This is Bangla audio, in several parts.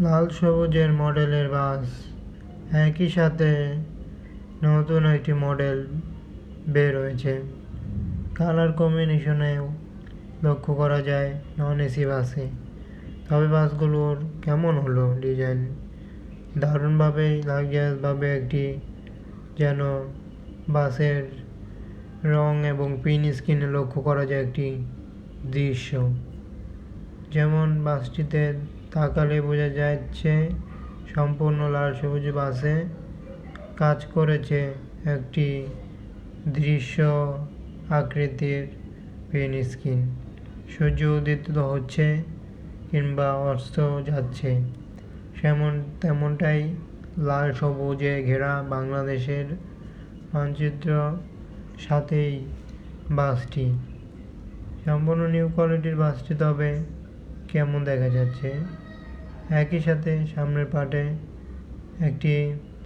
লাল সবুজের মডেলের বাস। একই সাথে নতুন একটি মডেল বের হয়েছে। কালার কম্বিনেশনেও লক্ষ্য করা যায় নন এসি বাসে। তবে বাসগুলোর কেমন হলো ডিজাইন? দারুণভাবে, লাক্সারিয়াসভাবে একটি যেন বাসের রং এবং পিন স্ক্রিনে লক্ষ্য করা যায় একটি দৃশ্য। যেমন বাসটিতে তাকালে বোঝা যাচ্ছে সম্পূর্ণ লাল সবুজ বাসে কাজ করেছে একটি দৃশ্য আকৃতির পেন স্ক্রিন সূর্য উদিত হচ্ছে কিংবা অস্ত যাচ্ছে। সেমন, তেমনটাই লাল সবুজে ঘেরা বাংলাদেশের মানচিত্র সাথেই বাসটি। সম্পূর্ণ নিউ কোয়ালিটির বাসটি তবে কেমন দেখা যাচ্ছে? একই সাথে সামনের পার্টে একটি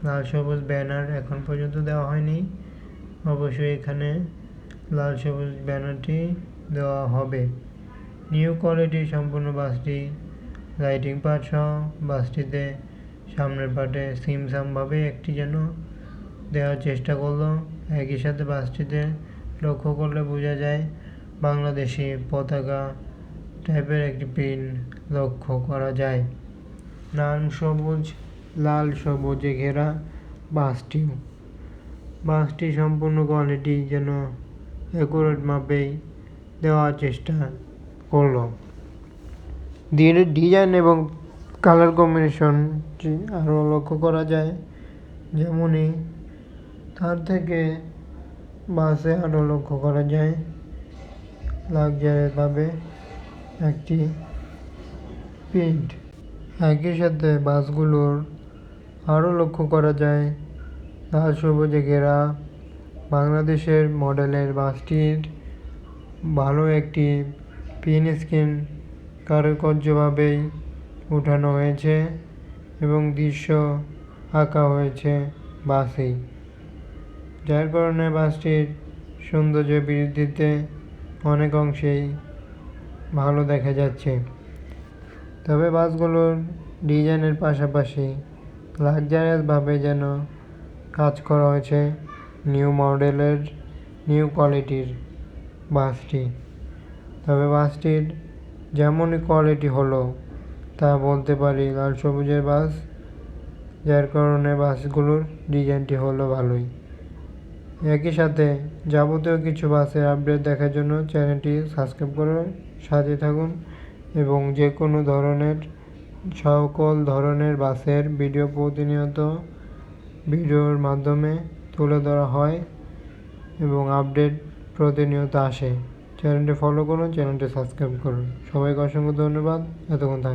লাল সবুজ ব্যানার এখন পর্যন্ত দেওয়া হয়নি। অবশ্যই এখানে লাল সবুজ ব্যানারটি দেওয়া হবে। নিউ কোয়ালিটির সম্পূর্ণ বাসটি লাইটিং পার্ট সহ বাসটিতে সামনের পার্টে সিমসামভাবে একটি যেন দেওয়ার চেষ্টা করল। একই সাথে বাসটিতে লক্ষ্য করলে বোঝা যায় বাংলাদেশি পতাকা টাইপের একটি পিন লক্ষ্য করা যায়। লাল সবুজ, লাল সবুজে ঘেরা বাসটিও বাসটি সম্পূর্ণ কোয়ালিটি যেন অ্যাকুরেট মাপেই দেওয়ার চেষ্টা করল। দিয়ে ডিজাইন এবং কালার কম্বিনেশন আরও লক্ষ্য করা যায়। যেমনই তার থেকে বাসে আরও লক্ষ্য করা যায়। লাক্সারিভাবে একটি প্রিন্ট একই সাথে বাসগুলোর আরও লক্ষ্য করা যায়। লাল সবুজে ঘেরা বাংলাদেশের মডেলের বাসটির ভালো একটি পিন স্ক্রিন কারুকার্যভাবেই উঠানো হয়েছে এবং দৃশ্য আঁকা হয়েছে বাসেই। যার কারণে বাসটির সৌন্দর্য বৃদ্ধিতে অনেক অংশেই ভালো দেখা যাচ্ছে। তবে বাসগুলোর ডিজাইনের পাশাপাশি লাক্সারিয়াসভাবে যেন কাজ করা হয়েছে নিউ মডেলের, নিউ কোয়ালিটির বাসটি। তবে বাসটির যেমনই কোয়ালিটি হলো তা বলতে পারি লাল সবুজের বাস, যার কারণে বাসগুলোর ডিজাইনটি হলো ভালোই। একই সাথে যাবতীয় কিছু বাসের আপডেট দেখার জন্য চ্যানেলটি সাবস্ক্রাইব করে সাথে থাকুন। এবং যে কোনো ধরনের, সকল ধরনের বাসের ভিডিও প্রতিনিয়ত ভিডিওর মাধ্যমে তুলে ধরা হয় এবং আপডেট প্রতিনিয়ত আসে। চ্যানেলটি ফলো করুন, চ্যানেলটি সাবস্ক্রাইব করুন। সবাইকে অসংখ্য ধন্যবাদ। এতক্ষণ থাকুন